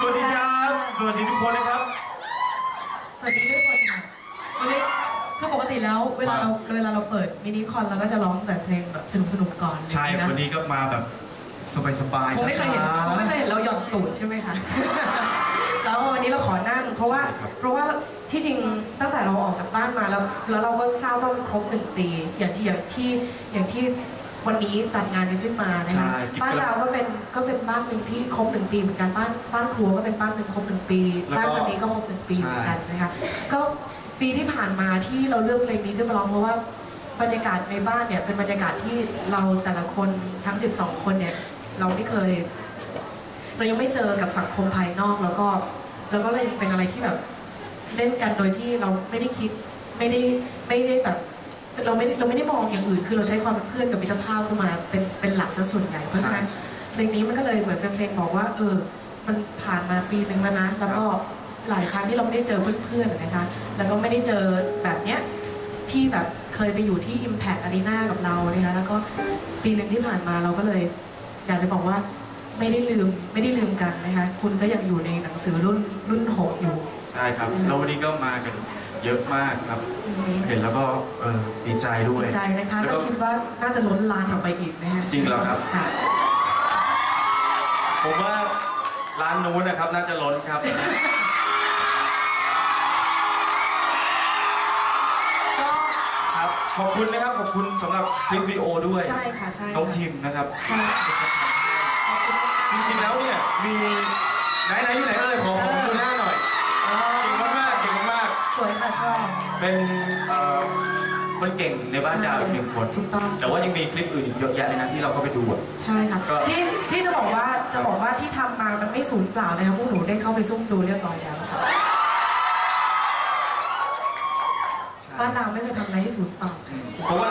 สวัสดีครับ สวัสดีทุกคนนะครับ สวัสดีด้วยคนค่ะวันนี้คือปกติแล้วเวลาเราเวลาเราเปิดมินิคอนเราก็จะร้องแต่เพลงแบบสนุกสนุกๆก่อนใช่นะวันนี้ก็มาแบบสบายๆคงไม่เคยเห็นช้าๆคงไม่เคยเห็นเราหย่อนตูดใช่ไหมคะ แล้ววันนี้เราขอนั่งเพราะว่าใช่ครับเพราะว่าที่จริงตั้งแต่เราออกจากบ้านมาแล้ว แล้วเราก็ทราบว่าครบหนึ่งปี อย่างที่อย่างที่อย่างที่ วันนี้จัดงานกันขึ้นมานะคะใช่กิ๊บบ้านเราก็เป็นก็เป็นบ้านหนึ่งที่ครบหนึ่งปีเหมือนกันบ้านบ้านครัวก็เป็นบ้านหนึ่งครบหนึ่งปีแล้วก็บ้านสามีก็ครบหนึ่งปีใช่เหมือนกันนะคะก็ปีที่ผ่านมาที่เราเลือกเพลงนี้ขึ้นมาร้องเพราะว่าบรรยากาศในบ้านเนี่ยเป็นบรรยากาศที่เราแต่ละคนทั้ง 12 คนเนี่ยเราไม่เคยเรายังไม่เจอกับสังคมภายนอกแล้วก็แล้วก็เลยเป็นอะไรที่แบบเล่นกันโดยที่เราไม่ได้คิดไม่ได้ไม่ได้แบบ เราไม่ได้เราไม่ได้มองอย่างอื่น คือเราใช้ความเป็นเพื่อนกับมิตรภาพเข้ามาเป็นเป็นหลักซะส่วนใหญ่ เพราะฉะนั้นเพลงนี้มันก็เลยเหมือนเป็นเพลงบอกว่า เออ มันผ่านมาปีหนึ่งแล้วนะ แล้วก็หลายครั้งที่เราไม่ได้เจอเพื่อนๆนะคะ แล้วก็ไม่ได้เจอแบบเนี้ยที่แบบเคยไปอยู่ที่ Impact Arena กับเรานะคะแล้วก็ปีหนึ่งที่ผ่านมาเราก็เลยอยากจะบอกว่าไม่ได้ลืมไม่ได้ลืมกันนะคะ คุณก็ยังอยู่ในหนังสือรุ่นรุ่นหกอยู่ ใช่ครับแล้ววันนี้ก็มากัน เยอะมากครับ เห็นแล้วก็เออดีใจด้วย ดีใจนะคะแล้วก็ก็คิดว่าน่าจะล้นลานออกไปอีกนะฮะจริงเหรอครับ ค่ะ ผมว่าร้านนู้นนะครับน่าจะล้นครับ ก็ครับ ขอบคุณนะครับ ขอบคุณสำหรับคลิปวิดีโอด้วยใช่ค่ะใช่น้องค่ะทีมนะครับ ใช่ขอบคุณมากจริงๆแล้วเนี่ยมีไหนไหนอยู่ไหนเอ่ยขอขอดูหน้าหน่อยอ๋อ เป็นเอ่อคนเก่งในบ้านดาวอีกหนึ่งคนถูกต้อง แต่ว่ายังมีคลิปอื่นอีกเยอะแยะเลยนะที่เราเข้าไปดูอะ ใช่ค่ะก็ ที่ที่จะบอกว่าจะบอกว่าที่ทำมามันไม่สูญเปล่านะคะพวกหนูได้เข้าไปซุ่มดูเรียบร้อยแล้วค่ะบ้านเราไม่เคยทำอะไรให้สูญเปล่าอืมเพราะว่า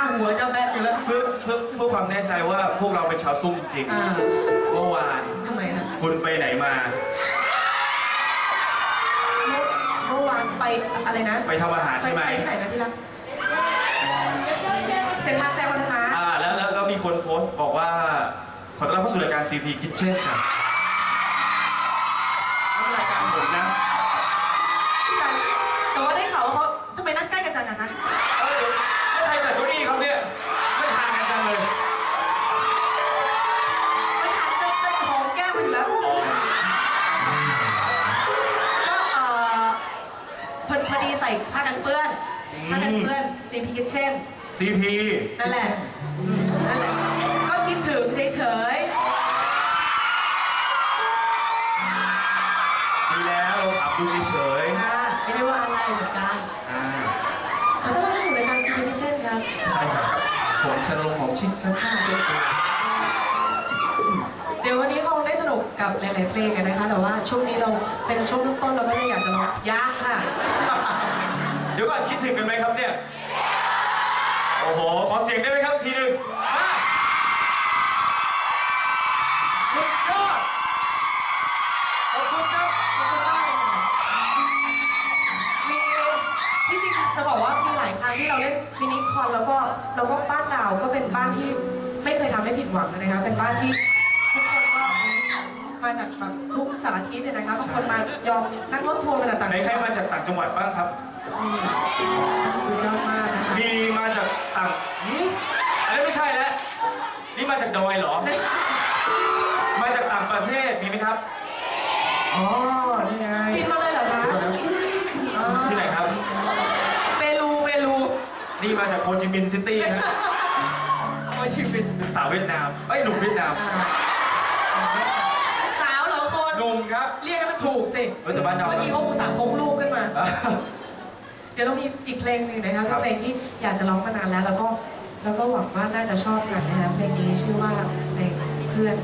างพี่ม้าหัวจะแบนอยู่แล้วเพื่อเพื่อเพื่อความแน่ใจว่าพวกเราเป็นชาวซุ่มจริงอ่าเมื่อวานทำไมนะคุณไปไหนมา เมื่อเมื่อวานไปอะไรนะไปทำอาหารใช่ไหม ปที่ไหนนะที่รักเซ็นทรัลแจ้งวัฒนะอ่าแล้วแล้วแล้วมีคนโพสต์บอกว่า ขอต้อนรับเข้าสู่รายการ CP Kitchen ค่ะนั่นรายการผมนะแต่แต่ว่าได้ข่าวว่าเขาทำไมนั่งใกล้กันจังอะคะ ผ้ากันเปื้อน CP Kitchen CP นั่นแหละอืมนั่นแหละ ก็คิดถึงเฉยดีแล้วเราถามดูเฉยๆค่ะไม่ได้ว่าอะไรเหมือนกันๆอ่าขอต้อนรับเข้าสู่รายการ CP Kitchen ครับ ใช่ครับผมชนรงค์หอมชิดครับเช่นกันเดี๋ยววันนี้คงได้สนุกกับหลาย ๆ เพลงกันนะคะ แต่ว่าช่วงนี้เราเป็นช่วงต้นๆเราก็เลยอยากจะลองยากค่ะเดี๋ยวก่อนคิดถึงกันไหมครับเนี่ย โอ้โห ขอเสียงได้ไหมครับทีหนึ่งมาสุดยอด ขอบคุณครับขอบคุณมากเลยดีดีที่จริงจะบอกว่ามีหลายครั้งที่เราเล่นมินิคอนแล้วก็แล้วก็บ้านเราก็เป็นบ้านที่ไม่เคยทำให้ผิดหวังนะคะ เป็นบ้านที่ทุกคนก็มาจากแบบทุกสารทิศเลยนะคะบางคนมายอมนั่งรถทัวร์มาจากต่างไหนจังหใครมาจากต่างจังหวัดบ้างครับ สุดยอดมากนะคะมีมาจากต่างหืมอันนี้นไม่ใช่แล้ว นี่มาจากดอยเหรอ มาจากต่างประเทศมีไหมครับ อ๋อ นี่ไงบินมาเลยเหรอคะอ๋อที่ไหนครับ เปรู เปรู นี่มาจากโฮจิมินห์ซิตี้นะโอ้ยชีวิตเป็นสาวเวียดนามเอ้ยหนุ่มเวียดนามอ่าสาวเหรอคน หนุ่มครับ เรียกให้มันถูกสิเว้ยแต่บ้านเรา เมื่อกี้เขาอุตส่าห์พกลูกขึ้นมา อะ เดี๋ยวเรามีอีกเพลงหนึ่งนะคะครับเพลงที่อยากจะร้องมานานแล้ว แล้วก็แล้วก็หวังว่าน่าจะชอบกันนะคะเพลงนี้ชื่อว่าเพลงเพื่อน